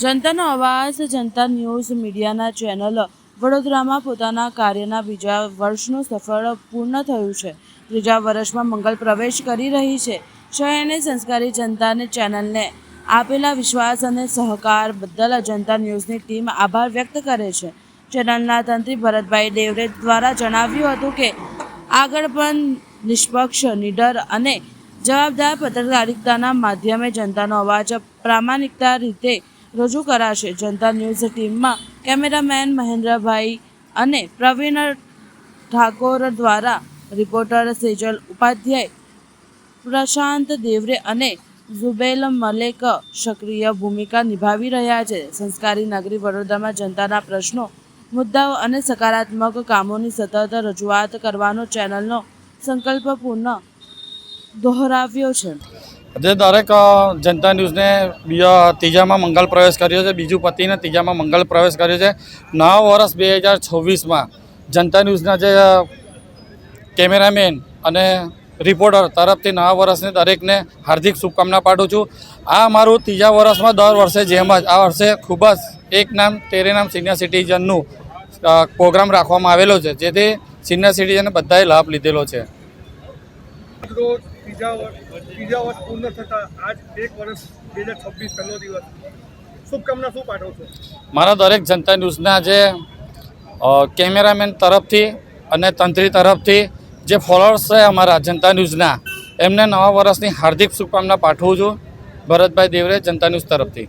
જનતાનો અવાજ, જનતા ન્યૂઝ મીડિયાના ચેનલ વડોદરામાં પોતાના કાર્યના બીજા વર્ષનું સફળ પૂર્ણ થયું છે. ત્રીજા વર્ષમાં મંગલ પ્રવેશ કરી રહી છે. શહેરની સંસ્કારી જનતાને ચેનલને આપેલા વિશ્વાસ અને સહકાર બદલ જનતા ન્યૂઝની ટીમ આભાર વ્યક્ત કરે છે. ચેનલના તંત્રી ભરતભાઈ દેવરે દ્વારા જણાવ્યું હતું કે, આગળ પણ નિષ્પક્ષ, નિડર અને જવાબદાર પત્રકારિતાના માધ્યમે જનતાનો અવાજ પ્રામાણિકતા રીતે રજૂ કરાશે. જનતા ન્યૂઝ ટીમમાં કેમેરામેન મહેન્દ્રભાઈ અને પ્રવીણ ઠાકોર દ્વારા રિપોર્ટર સેજલ ઉપાધ્યાય, પ્રશાંત દેવરે અને ઝુબેલ મલેક સક્રિય ભૂમિકા નિભાવી રહ્યા છે. સંસ્કારી નગરી વડોદરામાં જનતાના પ્રશ્નો, મુદ્દાઓ અને સકારાત્મક કામોની સતત રજૂઆત કરવાનો ચેનલનો સંકલ્પ પૂર્ણ દોહરાવ્યો છે. આજે દરેક જનતા ન્યૂઝને ત્રીજામાં મંગલ પ્રવેશ કર્યો છે. બીજું પતિને ત્રીજામાં મંગલ પ્રવેશ કર્યો છે. નવા વર્ષ બે હજાર છવ્વીસમાં જનતા ન્યૂઝના જે કેમેરામેન અને રિપોર્ટર તરફથી નવા વર્ષને દરેકને હાર્દિક શુભકામના પાઠવું છું. આ મારું ત્રીજા વર્ષમાં દર વર્ષે જેમ જ, આ વર્ષે ખૂબ જ એક નામ, તેરે નામ સિનિયર સિટીઝનનું પ્રોગ્રામ રાખવામાં આવેલો છે. જેથી સિનિયર સિટીઝને બધાએ લાભ લીધેલો છે. ત્રીજા વર્ષ ત્રીજા વર્ષ પૂર્ણ થતા આજ એક વર્ષ, બે હજાર છવ્વીસ પહેલો દિવસ. શુભકામના શું પાઠવશો મારા દરેક જનતા ન્યૂઝના જે કેમેરામેન તરફથી અને તંત્રી તરફથી જે ફોલોઅર્સ છે અમારા જનતા ન્યૂઝના, એમને નવા વર્ષની હાર્દિક શુભકામના પાઠવું છું. ભરતભાઈ દેવરે જનતા ન્યૂઝ તરફથી.